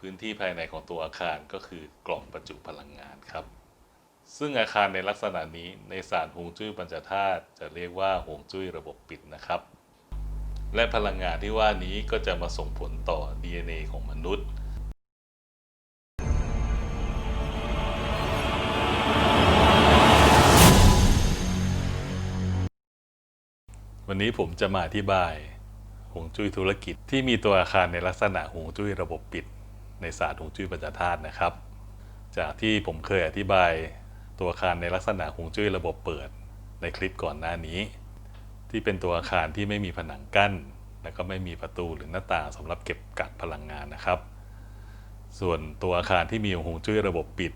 พื้นที่ภายในของตัวอาคารก็คือกล่องประจุพลังงานครับ ซึ่งอาคารในลักษณะนี้ในศาสตร์ฮวงจุ้ยปัญจธาตุจะเรียกว่าฮวงจุ้ยระบบปิดนะครับ และพลังงานที่ว่านี้ก็จะมาส่งผลต่อ DNA ของมนุษย์วันนี้ผมจะมาอธิบายฮวงจุ้ยธุรกิจที่มีตัวอาคารในลักษณะฮวงจุ้ยระบบปิด ในศาสตร์ฮวงจุ้ยปัญจธาตุนะครับ จากที่ผมเคยอธิบายตัวอาคารในลักษณะฮวงจุ้ยระบบเปิดในคลิปก่อนหน้านี้ ที่เป็นตัวอาคารที่ไม่มีผนังกั้น และก็ไม่มีประตูหรือหน้าต่างสำหรับเก็บกักพลังงานนะครับ ส่วนตัวอาคารที่มีฮวงจุ้ยระบบปิด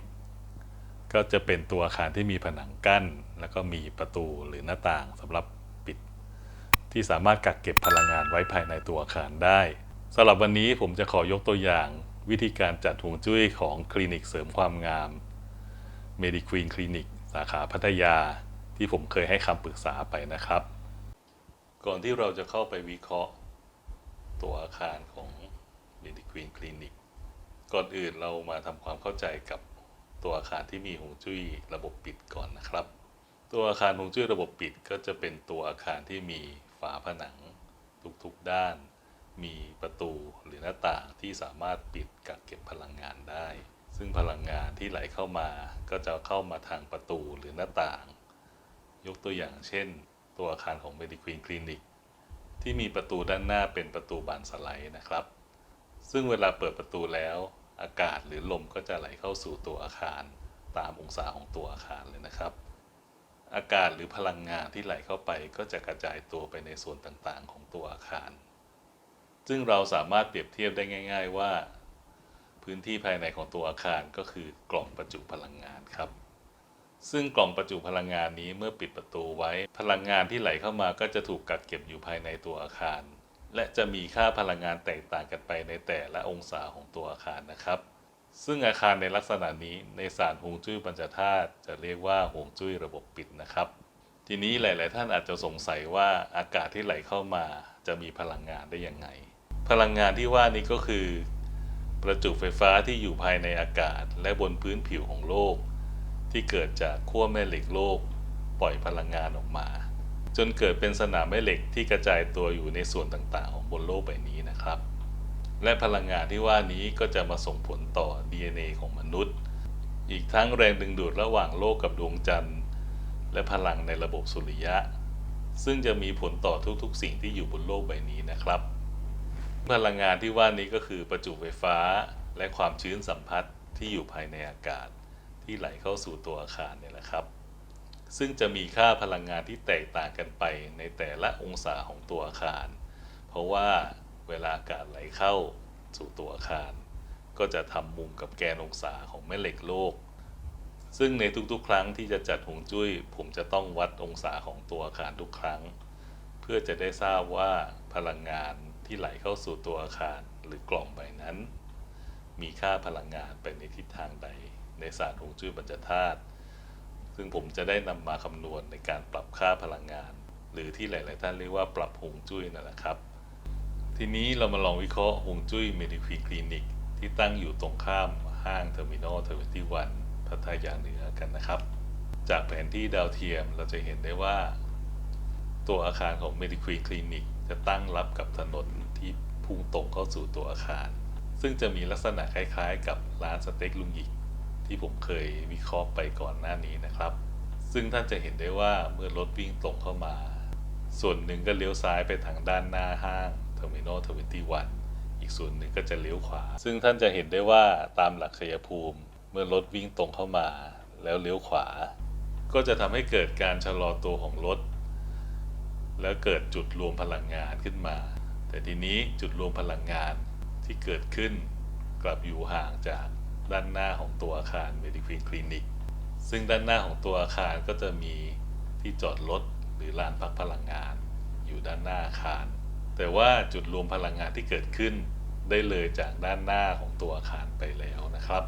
ก็จะเป็นตัวอาคารที่มีผนังกั้น แล้วก็มีประตูหรือหน้าต่างสำหรับปิด ที่สามารถกักเก็บพลังงานไว้ภายในตัวอาคารได้สำหรับวันนี้ผมจะขอยกตัวอย่าง วิธีการจัดฮวงจุ้ยของคลินิกเสริมความงาม Mediqueen Clinic สาขาพัทยาที่ผมเคยให้คำปรึกษาไปนะครับ ก่อนที่เราจะเข้าไปวิเคราะห์ ตัวอาคารของ Mediqueen Clinic ก่อนอื่นเรามาทำความเข้าใจกับตัวอาคารที่มีฮวงจุ้ยระบบปิดก่อนนะครับ ตัวอาคารฮวงจุ้ยระบบปิดก็จะเป็นตัวอาคารที่มีฝาผนังทุกๆด้าน มีประตูหรือหน้าต่างที่สามารถปิดกักเก็บพลังงานได้ ซึ่งพลังงานที่ไหลเข้ามาก็จะเข้ามาทางประตูหรือหน้าต่าง ยกตัวอย่างเช่น ตัวอาคารของ Mediqueen Clinic ที่มีประตูด้านหน้าเป็นประตูบานสไลด์นะครับ ซึ่งเวลาเปิดประตูแล้วอากาศหรือลมก็จะไหลเข้าสู่ตัวอาคารตามองศาของตัวอาคารเลยนะครับ อากาศหรือพลังงานที่ไหลเข้าไปก็จะกระจายตัวไปในส่วนต่างๆ ของตัวอาคาร ซึ่งเราสามารถเปรียบเทียบได้ง่าย ๆ ว่า พื้นที่ภายในของตัวอาคารก็คือกล่องประจุพลังงานครับ ซึ่งกล่องประจุพลังงานนี้เมื่อปิดประตูไว้ พลังงานที่ไหลเข้ามาก็จะถูกกักเก็บอยู่ภายในตัวอาคาร และจะมีค่าพลังงานแตกต่างกันไปในแต่ละองศาของตัวอาคารนะครับ ซึ่งอาคารในลักษณะนี้ในศาสตร์ฮวงจุ้ยปัญจธาตุจะเรียกว่าฮวงจุ้ยระบบปิดนะครับทีนี้หลาย ๆ ท่านอาจจะสงสัยว่าอากาศที่ไหลเข้ามาจะมีพลังงานได้ยังไง พลังงานที่ว่านี้ก็คือ ประจุไฟฟ้าที่อยู่ภายในอากาศ และบนพื้นผิวของโลก ที่เกิดจากขั้วแม่เหล็กโลก ปล่อยพลังงานออกมา จนเกิดเป็นสนามแม่เหล็กที่กระจายตัวอยู่ในส่วนต่างๆ ของบนโลกใบนี้นะครับ และพลังงานที่ว่านี้ก็จะมาส่งผลต่อ DNA ของมนุษย์ อีกทั้งแรงดึงดูดระหว่างโลกกับดวงจันทร์ และพลังในระบบสุริยะ ซึ่งจะมีผลต่อทุกๆ สิ่งที่อยู่บนโลกใบนี้นะครับ พลังงานที่ว่านี้ก็คือประจุไฟฟ้าและความชื้นสัมผัสที่อยู่ภายในอากาศ ที่ไหลเข้าสู่ตัวอาคารเนี่ยแหละครับ ซึ่งจะมีค่าพลังงานที่แตกต่างกันไปในแต่ละองศาของตัวอาคาร เพราะว่าเวลาอากาศไหลเข้าสู่ตัวอาคาร ก็จะทำมุมกับแกนองศาของแม่เหล็กโลก ซึ่งในทุกๆ ครั้งที่จะจัดหงจุ้ย ผมจะต้องวัดองศาของตัวอาคารทุกครั้ง เพื่อจะได้ทราบว่าพลังงาน ที่ไหลเข้าสู่ตัวอาคารหรือกล่องใบนั้น มีค่าพลังงานไปในทิศทางใด ในศาสตร์ฮวงจุ้ยบรรจธาตุซึ่งผมจะได้นำมาคำนวณในการปรับค่าพลังงาน หรือที่หลาย ๆ ท่านเรียกว่าปรับฮวงจุ้ยนั่นแหละครับ ทีนี้เรามาลองวิเคราะห์ฮวงจุ้ยเมดิฟีคลินิกที่ตั้งอยู่ตรงข้ามห้างเทอร์มินอลเทอร์เวนตี้วันพัทยาเหนือกันนะครับ จากแผนที่ดาวเทียมเราจะเห็นได้ว่า ตัวอาคารของ m e d i q u e e Clinic จะตั้งรับกับถนนที่พุ่งตรงเข้าสู่ตัวอาคาร ซึ่งจะมีลักษณะคล้ายๆ กับร้านสเต็กลุงหยิกที่ผมเคยวิเคราะห์ไปก่อนหน้านี้นะครับ ซึ่งท่านจะเห็นได้ว่าเมื่อรถวิ่งตรงเข้ามา ส่วนหนึ่งก็เลี้ยวซ้ายไปทางด้านหน้าห้าง Terminal 21อีกส่วนหนึ่งก็จะเลี้ยวขวา ซึ่งท่านจะเห็นได้ว่าตามหลักชัยภูมิ เมื่อรถวิ่งตรงเข้ามา แล้วเลี้ยวขวา ก็จะทำให้เกิดการชะลอตัวของรถ แล้วเกิดจุดรวมพลังงานขึ้นมา แต่ทีนี้จุดรวมพลังงานที่เกิดขึ้น กลับอยู่ห่างจากด้านหน้าของตัวอาคาร m e d i q u e e n Clinic ซึ่งด้านหน้าของตัวอาคารก็จะมีที่จอดรถหรือลานพักพลังงาน อยู่ด้านหน้าอาคาร แต่ว่าจุดรวมพลังงานที่เกิดขึ้น ได้เลยจากด้านหน้าของตัวอาคารไปแล้วนะครับ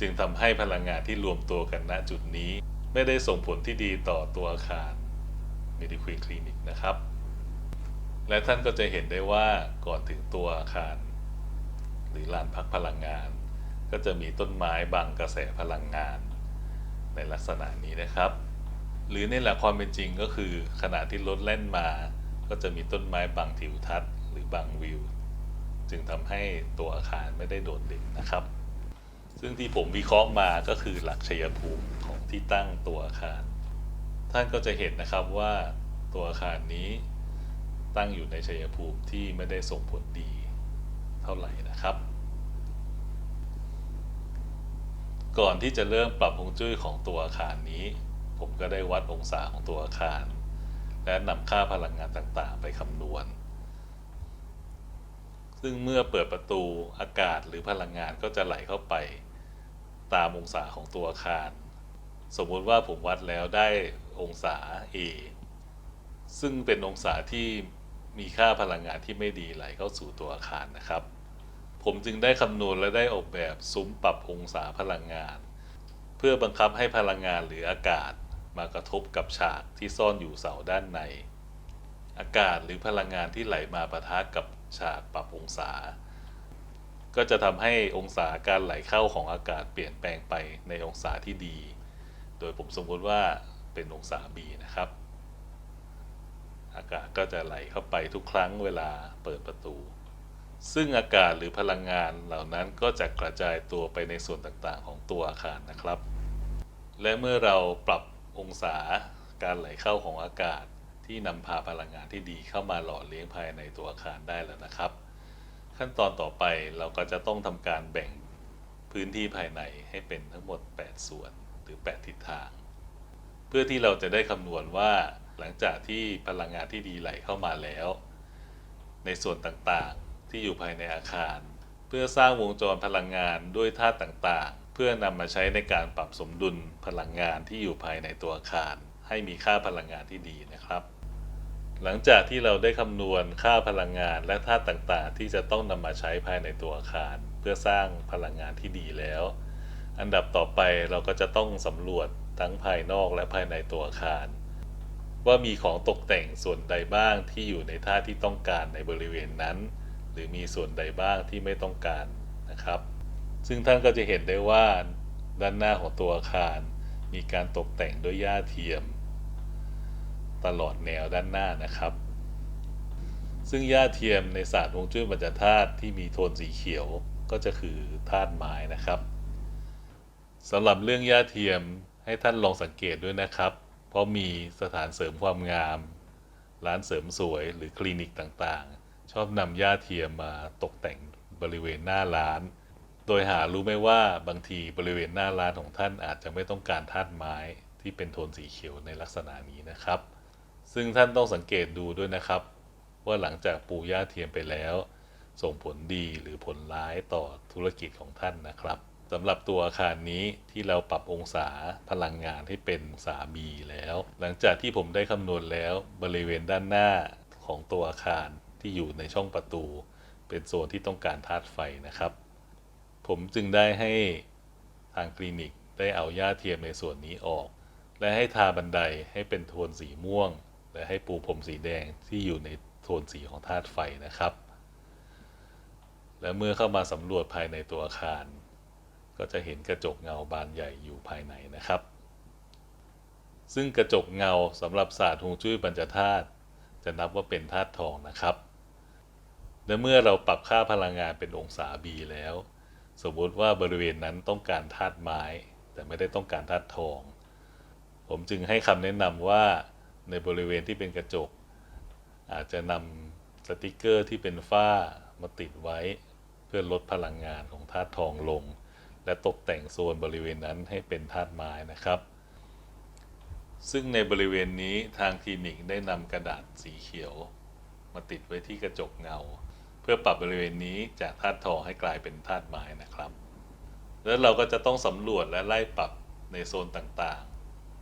จึงทำให้พลังงานที่รวมตัวกันณจุดนี้ ไม่ได้ส่งผลที่ดีต่อตัวอาคาร m e d i q u e e n Clinic นะครับ และท่านก็จะเห็นได้ว่าก่อนถึงตัวอาคาร หรือลานพักพลังงาน ก็จะมีต้นไม้บังกระแสพลังงาน ในลักษณะนี้นะครับ หรือในหลักความเป็นจริงก็คือขณะที่รถแล่นมา ก็จะมีต้นไม้บังทิวทัศน์ หรือบังวิว จึงทำให้ตัวอาคารไม่ได้โดดเด่นนะครับซึ่งที่ผมวิเคราะห์มาก็คือหลักชัยภูมิของที่ตั้งตัวอาคาร ท่านก็จะเห็นนะครับว่าตัวอาคารนี้ตั้งอยู่ในชัยภูมิที่ไม่ได้ส่งผลดีเท่าไหร่นะครับ ก่อนที่จะเริ่มปรับฮวงจุ้ยของตัวอาคารนี้ ผมก็ได้วัดองศาของตัวอาคาร และนำค่าพลังงานต่างๆ ไปคำนวณ ซึ่งเมื่อเปิดประตูอากาศหรือพลังงานก็จะไหลเข้าไปตามองศาของตัวอาคาร สมมุติว่าผมวัดแล้วได้ องศา A ซึ่งเป็นองศาที่มีค่าพลังงานที่ไม่ดีไหลเข้าสู่ตัวอาคารนะครับ ผมจึงได้คำนวณและได้ออกแบบซุ้มปรับองศาพลังงาน เพื่อบังคับให้พลังงานหรืออากาศมากระทบกับฉากที่ซ่อนอยู่เสาด้านใน อากาศหรือพลังงานที่ไหลมาปะทะกับฉากปรับองศา ก็จะทำให้องศาการไหลเข้าของอากาศเปลี่ยนแปลงไปในองศาที่ดี โดยผมสมมติว่า เป็นองศา B นะครับ อากาศก็จะไหลเข้าไปทุกครั้งเวลาเปิดประตู ซึ่งอากาศหรือพลังงานเหล่านั้นก็จะกระจายตัวไปในส่วนต่างๆ ของตัวอาคารนะครับ และเมื่อเราปรับองศาการไหลเข้าของอากาศที่นำพาพลังงานที่ดีเข้ามาหล่อเลี้ยงภายในตัวอาคารได้แล้วนะครับ ขั้นตอนต่อไปเราก็จะต้องทำการแบ่งพื้นที่ภายในให้เป็นทั้งหมด 8 ส่วนหรือ 8 ทิศทาง เพื่อที่เราจะได้คำนวณว่าหลังจากที่พลังงานที่ดีไหลเข้ามาแล้ว ในส่วนต่างๆที่อยู่ภายในอาคาร เพื่อสร้างวงจรพลังงานด้วยธาตุต่างๆ เพื่อนำมาใช้ในการปรับสมดุลพลังงานที่อยู่ภายในตัวอาคาร ให้มีค่าพลังงานที่ดีนะครับ หลังจากที่เราได้คำนวณค่าพลังงานและธาตุต่างๆ ที่จะต้องนำมาใช้ภายในตัวอาคาร เพื่อสร้างพลังงานที่ดีแล้ว อันดับต่อไปเราก็จะต้องสำรวจ ทั้งภายนอกและภายในตัวอาคาร ว่ามีของตกแต่งส่วนใดบ้างที่อยู่ในท่าที่ต้องการในบริเวณนั้น หรือมีส่วนใดบ้างที่ไม่ต้องการนะครับ ซึ่งท่านก็จะเห็นได้ว่าด้านหน้าของตัวอาคาร มีการตกแต่งด้วยหญ้าเทียม ตลอดแนวด้านหน้านะครับ ซึ่งหญ้าเทียมในศาสตร์ฮวงจุ้ยบรรจธาตุที่มีโทนสีเขียวก็จะคือธาตุไม้นะครับสำหรับเรื่องหญ้าเทียม ให้ท่านลองสังเกตด้วยนะครับ เพราะมีสถานเสริมความงาม ร้านเสริมสวยหรือคลินิกต่างๆ ชอบนำหญ้าเทียมมาตกแต่งบริเวณหน้าร้าน โดยหารู้ไหมว่าบางทีบริเวณหน้าร้านของท่านอาจจะไม่ต้องการธาตุไม้ที่เป็นโทนสีเขียวในลักษณะนี้นะครับ ซึ่งท่านต้องสังเกตดูด้วยนะครับ ว่าหลังจากปูหญ้าเทียมไปแล้ว ส่งผลดีหรือผลร้ายต่อธุรกิจของท่านนะครับ สำหรับตัวอาคารนี้ที่เราปรับองศาพลังงานให้เป็นองศา B แล้ว หลังจากที่ผมได้คำนวณแล้วบริเวณด้านหน้าของตัวอาคารที่อยู่ในช่องประตู เป็นโซนที่ต้องการธาตุไฟนะครับ ผมจึงได้ให้ทางคลินิกได้เอาหญ้าเทียมในส่วนนี้ออก และให้ทาบันไดให้เป็นโทนสีม่วง และให้ปูพรมสีแดงที่อยู่ในโทนสีของธาตุไฟนะครับ และเมื่อเข้ามาสำรวจภายในตัวอาคาร ก็จะเห็นกระจกเงาบานใหญ่อยู่ภายในนะครับ ซึ่งกระจกเงาสำหรับศาสตร์ฮวงจุ้ยปัญจธาตุจะนับว่าเป็นธาตุทองนะครับ และเมื่อเราปรับค่าพลังงานเป็นองศา B แล้ว สมมติว่าบริเวณนั้นต้องการธาตุไม้ แต่ไม่ได้ต้องการธาตุทอง ผมจึงให้คำแนะนำว่าในบริเวณที่เป็นกระจก อาจจะนำสติกเกอร์ที่เป็นฝ้ามาติดไว้ เพื่อลดพลังงานของธาตุทองลง และตกแต่งโซนบริเวณนั้นให้เป็นธาตุไม้นะครับ ซึ่งในบริเวณนี้ทางคลินิกได้นำกระดาษสีเขียว มาติดไว้ที่กระจกเงา เพื่อปรับบริเวณนี้จากธาตุทองให้กลายเป็นธาตุไม้นะครับ แล้วเราก็จะต้องสำรวจและไล่ปรับในโซนต่าง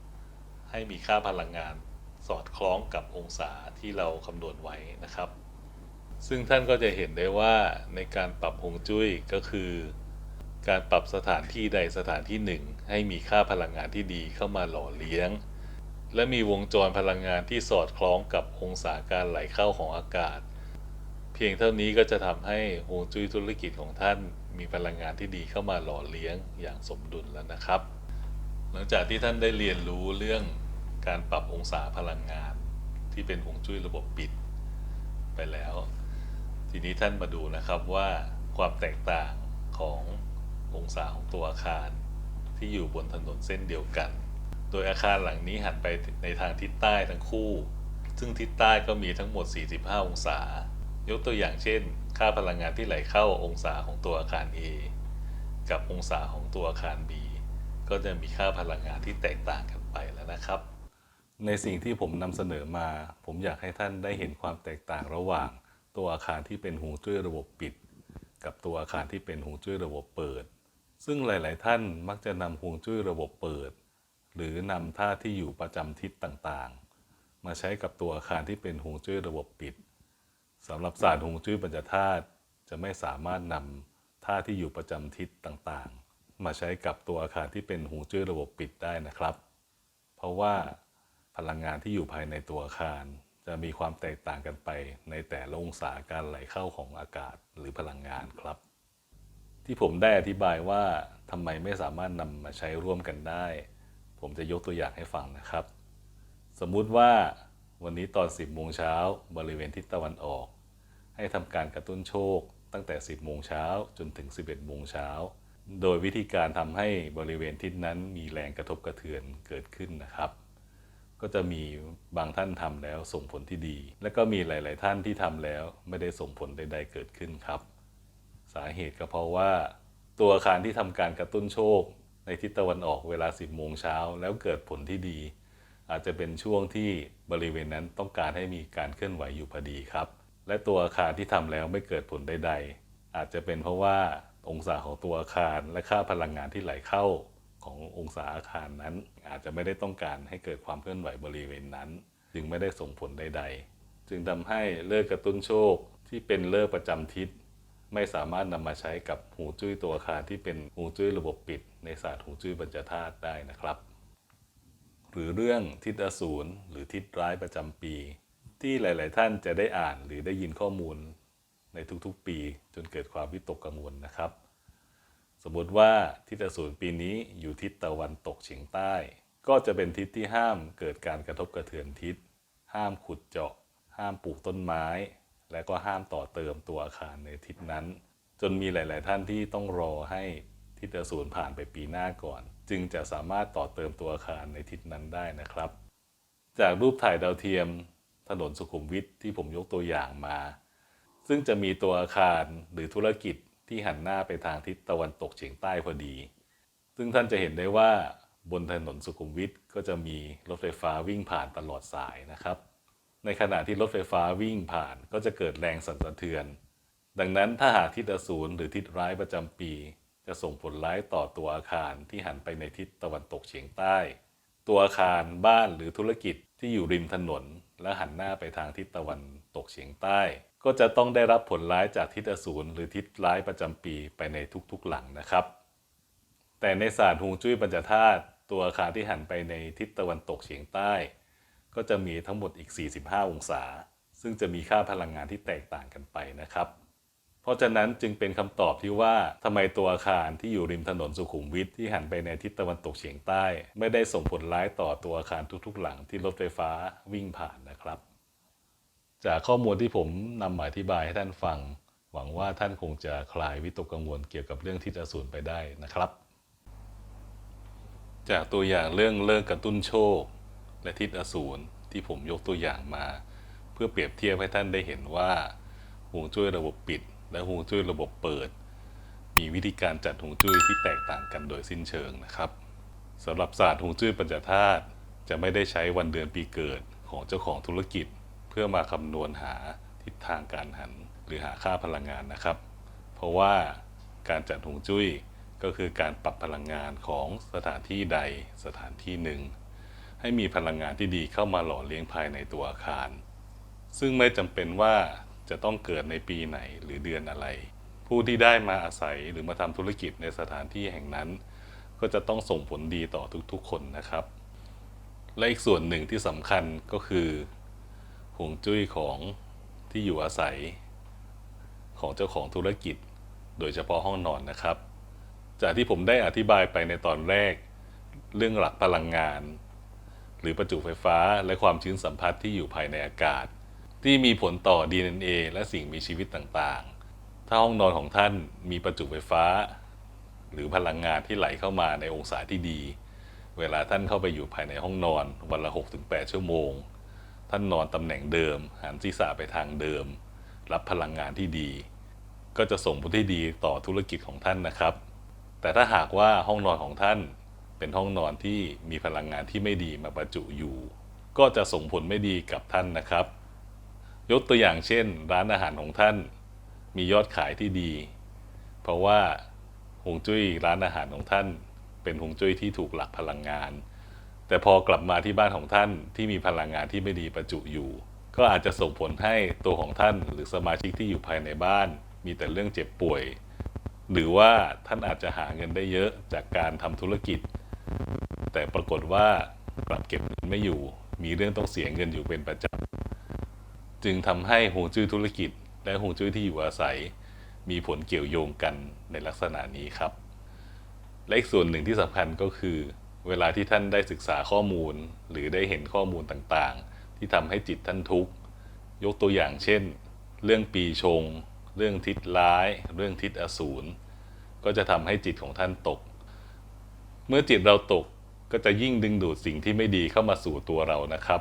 ๆ ให้มีค่าพลังงานสอดคล้องกับองศาที่เราคำนวณไว้นะครับ ซึ่งท่านก็จะเห็นได้ว่าในการปรับฮวงจุ้ยก็คือ การปรับสถานที่ใดสถานที่หนึ่ง ให้มีค่าพลังงานที่ดีเข้ามาหล่อเลี้ยง และมีวงจรพลังงานที่สอดคล้องกับองศาการไหลเข้าของอากาศ เพียงเท่านี้ก็จะทำให้ฮวงจุ้ยธุรกิจของท่านมีพลังงานที่ดีเข้ามาหล่อเลี้ยงอย่างสมดุลแล้วนะครับ หลังจากที่ท่านได้เรียนรู้เรื่องการปรับองศาพลังงาน ที่เป็นฮวงจุ้ยระบบปิด ไปแล้ว ทีนี้ท่านมาดูนะครับว่าความแตกต่างของ องศาของตัวอาคาร ที่อยู่บนถนนเส้นเดียวกัน โดยอาคารหลังนี้หันไปในทางทิศใต้ทั้งคู่ ซึ่งทิศใต้ก็มีทั้งหมด 45 องศา ยกตัวอย่างเช่น ค่าพลังงานที่ไหลเข้าองศาของตัวอาคาร A กับองศาของตัวอาคาร B ก็จะมีค่าพลังงานที่แตกต่างกันไปแล้วนะครับ ในสิ่งที่ผมนำเสนอมา ผมอยากให้ท่านได้เห็นความแตกต่างระหว่าง ตัวอาคารที่เป็นหงจุ้ยระบบปิด กับตัวอาคารที่เป็นหงจุ้ยระบบเปิด ซึ่งหลาย ๆ ท่านมักจะนำฮวงจุ้ยระบบเปิด หรือนำท่าที่อยู่ประจำทิศต่างๆ มาใช้กับตัวอาคารที่เป็นฮวงจุ้ยระบบปิดสำหรับศาสตร์ฮวงจุ้ยปัญจธาตุจะไม่สามารถนำท่าที่อยู่ประจำทิศต่างๆ มาใช้กับตัวอาคารที่เป็นฮวงจุ้ยระบบปิดได้นะครับ เพราะว่าพลังงานที่อยู่ภายในตัวอาคาร จะมีความแตกต่างกันไปในแต่ละองศาการไหลเข้าของอากาศหรือพลังงานครับ ที่ผมได้อธิบายว่าทำไมไม่สามารถนำมาใช้ร่วมกันได้ ผมจะยกตัวอย่างให้ฟังนะครับ สมมุติว่าวันนี้ตอน 10โมงเช้าบริเวณทิศตะวันออก ให้ทำการกระตุ้นโชค ตั้งแต่ 10โมงเช้าจนถึง 11โมงเช้าโดยวิธีการทำให้บริเวณทิศนั้นมีแรงกระทบกระเทือนเกิดขึ้นนะครับ ก็จะมีบางท่านทำแล้วส่งผลที่ดี และก็มีหลาย ๆ ท่านที่ทำแล้วไม่ได้ส่งผลใด ๆ เกิดขึ้นครับ สาเหตุก็เพราะว่า ตัวอาคารที่ทำการกระตุ้นโชค ในทิศตะวันออกเวลา 10 โมงเช้า แล้วเกิดผลที่ดี อาจจะเป็นช่วงที่บริเวณนั้นต้องการให้มีการเคลื่อนไหวอยู่พอดีครับ และตัวอาคารที่ทำแล้วไม่เกิดผลใด ๆ อาจจะเป็นเพราะว่าองศาของตัวอาคารและค่าพลังงานที่ไหลเข้าขององศาอาคารนั้น อาจจะไม่ได้ต้องการให้เกิดความเคลื่อนไหวบริเวณนั้น จึงไม่ได้ส่งผลใด ๆ จึงทำให้เลิกกระตุ้นโชคที่เป็นเลิกประจำทิศ ไม่สามารถนำมาใช้กับหูจุ้ยตัวอาคารที่เป็นหูจุ้ยระบบปิด ในศาสตร์หูจุ้ยบรรจธาตุได้นะครับ หรือเรื่องทิศอสูรหรือทิศร้ายประจำปี ที่หลาย ๆ ท่านจะได้อ่านหรือได้ยินข้อมูลในทุกๆ ปีจนเกิดความวิตกกังวลนะครับ สมมติว่าทิศอสูรปีนี้อยู่ทิศตะวันตกเฉียงใต้ ก็จะเป็นทิศที่ห้ามเกิดการกระทบกระเทือนทิศ ห้ามขุดเจาะ ห้ามปลูกต้นไม้ และก็ห้ามต่อเติมตัวอาคารในทิศนั้น จนมีหลาย ๆ ท่านที่ต้องรอให้ทิศอสูรผ่านไปปีหน้าก่อน จึงจะสามารถต่อเติมตัวอาคารในทิศนั้นได้นะครับ จากรูปถ่ายดาวเทียม ถนนสุขุมวิทที่ผมยกตัวอย่างมา ซึ่งจะมีตัวอาคารหรือธุรกิจที่หันหน้าไปทางทิศตะวันตกเฉียงใต้พอดี ซึ่งท่านจะเห็นได้ว่าบนถนนสุขุมวิทก็จะมีรถไฟฟ้าวิ่งผ่านตลอดสายนะครับ ในขณะที่รถไฟฟ้าวิ่งผ่านก็จะเกิดแรงสั่นสะเทือน ดังนั้นถ้าหากทิศอสูรหรือทิศร้ายประจำปี จะส่งผลร้ายต่อตัวอาคารที่หันไปในทิศตะวันตกเฉียงใต้ ตัวอาคารบ้านหรือธุรกิจที่อยู่ริมถนน และหันหน้าไปทางทิศตะวันตกเฉียงใต้ ก็จะต้องได้รับผลร้ายจากทิศอสูรหรือทิศร้ายประจำปีไปในทุกๆหลังนะครับ แต่ในศาสตร์ฮวงจุ้ยปัญจธาตุตัวอาคารที่หันไปในทิศตะวันตกเฉียงใต้ ก็จะมีทั้งหมดอีก 45 องศา ซึ่งจะมีค่าพลังงานที่แตกต่างกันไปนะครับ เพราะฉะนั้นจึงเป็นคำตอบที่ว่าทำไมตัวอาคารที่อยู่ริมถนนสุขุมวิทที่หันไปในทิศตะวันตกเฉียงใต้ ไม่ได้ส่งผลร้ายต่อตัวอาคารทุกๆ หลังที่รถไฟฟ้าวิ่งผ่านนะครับ จากข้อมูลที่ผมนำมาอธิบายให้ท่านฟัง หวังว่าท่านคงจะคลายวิตกกังวลเกี่ยวกับเรื่องทิศอสูรไปได้นะครับ จากตัวอย่างเรื่องเลิกกระตุ้นโชค และทิศอสูรที่ผมยกตัวอย่างมา เพื่อเปรียบเทียบให้ท่านได้เห็นว่าฮวงจุ้ยระบบปิด และฮวงจุ้ยระบบเปิด มีวิธีการจัดฮวงจุ้ยที่แตกต่างกันโดยสิ้นเชิงนะครับสำหรับศาสตร์ฮวงจุ้ยปัญจธาตุจะไม่ได้ใช้วันเดือนปีเกิดของเจ้าของธุรกิจ เพื่อมาคำนวณหาทิศทางการหัน หรือหาค่าพลังงานนะครับ เพราะว่าการจัดฮวงจุ้ยก็คือการปรับพลังงานของสถานที่ใดสถานที่หนึ่ง ให้มีพลังงานที่ดีเข้ามาหล่อเลี้ยงภายในตัวอาคาร ซึ่งไม่จำเป็นว่าจะต้องเกิดในปีไหนหรือเดือนอะไร ผู้ที่ได้มาอาศัยหรือมาทำธุรกิจในสถานที่แห่งนั้น ก็จะต้องส่งผลดีต่อทุกๆ คนนะครับ และอีกส่วนหนึ่งที่สำคัญก็คือห่วงจุ้ยของที่อยู่อาศัย ของเจ้าของธุรกิจ โดยเฉพาะห้องนอนนะครับ จากที่ผมได้อธิบายไปในตอนแรก เรื่องหลักพลังงาน หรือประจุไฟฟ้า และความชื้นสัมผัสที่อยู่ภายในอากาศ ที่มีผลต่อ DNA และสิ่งมีชีวิตต่างๆ ถ้าห้องนอนของท่านมีประจุไฟฟ้า หรือพลังงานที่ไหลเข้ามาในองศาที่ดี เวลาท่านเข้าไปอยู่ภายในห้องนอนวันละ 6-8 ชั่วโมง ท่านนอนตำแหน่งเดิม หันศีรษะไปทางเดิม รับพลังงานที่ดี ก็จะส่งผลที่ดีต่อธุรกิจของท่านนะครับ แต่ถ้าหากว่าห้องนอนของท่าน เป็นห้องนอนที่มีพลังงานที่ไม่ดีมาประจุอยู่ ก็จะส่งผลไม่ดีกับท่านนะครับ ยกตัวอย่างเช่น ร้านอาหารของท่าน มียอดขายที่ดี เพราะว่าฮวงจุ้ยร้านอาหารของท่าน เป็นฮวงจุ้ยที่ถูกหลักพลังงาน แต่พอกลับมาที่บ้านของท่านที่มีพลังงานที่ไม่ดีประจุอยู่ ก็อาจจะส่งผลให้ตัวของท่านหรือสมาชิกที่อยู่ภายในบ้าน มีแต่เรื่องเจ็บป่วย หรือว่าท่านอาจจะหาเงินได้เยอะจากการทำธุรกิจ แต่ปรากฏว่ากลับเก็บเงินไม่อยู่ มีเรื่องต้องเสียเงินอยู่เป็นประจำจึงทำให้ฮวงจุ้ยธุรกิจ และฮวงจุ้ยที่อยู่อาศัย มีผลเกี่ยวโยงกันในลักษณะนี้ครับ และอีกส่วนหนึ่งที่สำคัญก็คือ เวลาที่ท่านได้ศึกษาข้อมูล หรือได้เห็นข้อมูลต่างๆ ที่ทำให้จิตท่านทุกข์ยกตัวอย่างเช่น เรื่องปีชง เรื่องทิศร้าย เรื่องทิศอสูรก็จะทำให้จิตของท่านตก เมื่อจิตเราตก ก็จะยิ่งดึงดูดสิ่งที่ไม่ดีเข้ามาสู่ตัวเรานะครับ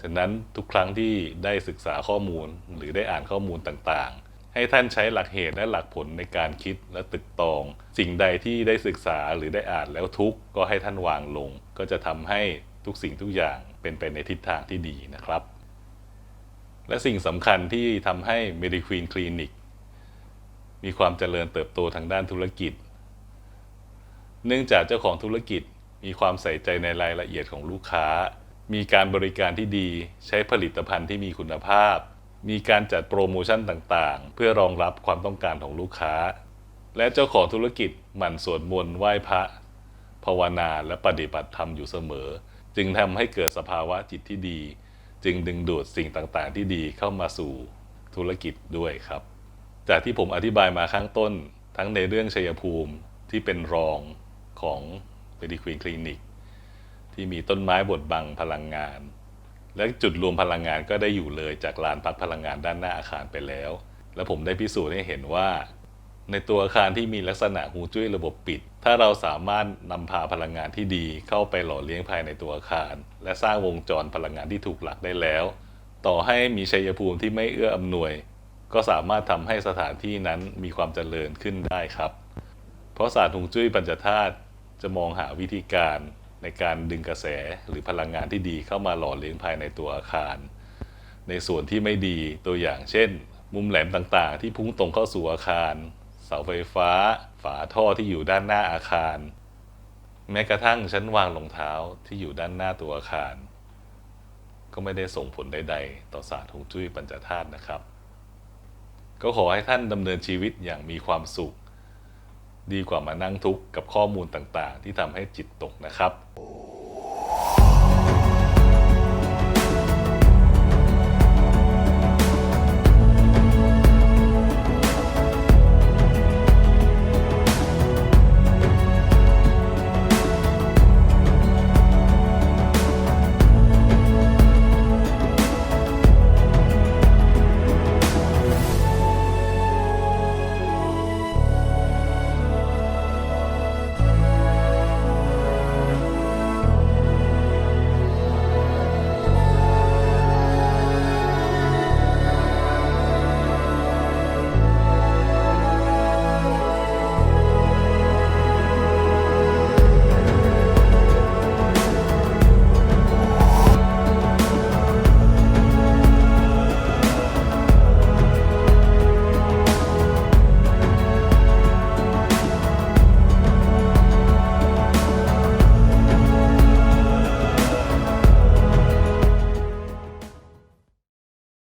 ฉะนั้นทุกครั้งที่ได้ศึกษาข้อมูลหรือได้อ่านข้อมูลต่างๆ ให้ท่านใช้หลักเหตุและหลักผลในการคิดและตึกตอง สิ่งใดที่ได้ศึกษาหรือได้อ่านแล้วทุกก็ให้ท่านวางลง ก็จะทำให้ทุกสิ่งทุกอย่างเป็นไปในทิศทางที่ดีนะครับ และสิ่งสำคัญที่ทำให้ m e d i q u e e n Clinic มีความเจริญเติบโตทางด้านธุรกิจ เนื่องจากเจ้าของธุรกิจ มีความใส่ใจในรายละเอียดของลูกค้า มีการบริการที่ดี ใช้ผลิตภัณฑ์ที่มีคุณภาพ มีการจัดโปรโมชั่นต่างๆ เพื่อรองรับความต้องการของลูกค้า และเจ้าของธุรกิจหมั่นสวดมนต์ไหว้พระภาวนาและปฏิบัติธรรมอยู่เสมอ จึงทำให้เกิดสภาวะจิตที่ดี จึงดึงดูดสิ่งต่างๆ ที่ดีเข้ามาสู่ธุรกิจด้วยครับ จากที่ผมอธิบายมาข้างต้น ทั้งในเรื่องชัยภูมิที่เป็นรองของ p e d i q u e e n Clinic ที่มีต้นไม้บดบังพลังงาน และจุดรวมพลังงานก็ได้อยู่เลยจากลานพักพลังงานด้านหน้าอาคารไปแล้ว และผมได้พิสูจน์ให้เห็นว่า ในตัวอาคารที่มีลักษณะหูจุ้ยระบบปิด ถ้าเราสามารถนำพาพลังงานที่ดีเข้าไปหล่อเลี้ยงภายในตัวอาคาร และสร้างวงจรพลังงานที่ถูกหลักได้แล้ว ต่อให้มีชัยภูมิที่ไม่เอื้ออำนวย ก็สามารถทำให้สถานที่นั้นมีความเจริญขึ้นได้ครับ เพราะศาสตร์ฮวงจุ้ยปัญจธาตุ จะมองหาวิธีการในการดึงกระแสหรือพลังงานที่ดีเข้ามาหล่อเลี้ยงภายในตัวอาคาร ในส่วนที่ไม่ดีตัวอย่างเช่น มุมแหลมต่างๆ ที่พุ่งตรงเข้าสู่อาคาร เสาไฟฟ้า ฝาท่อที่อยู่ด้านหน้าอาคาร แม้กระทั่งชั้นวางรองเท้าที่อยู่ด้านหน้าตัวอาคาร ก็ไม่ได้ส่งผลใด ๆ ต่อศาสตร์ฮวงจุ้ยปัญจธาตุนะครับ ก็ขอให้ท่านดำเนินชีวิตอย่างมีความสุข ดีกว่ามานั่งทุกข์กับข้อมูลต่างๆ ที่ทำให้จิตตกนะครับ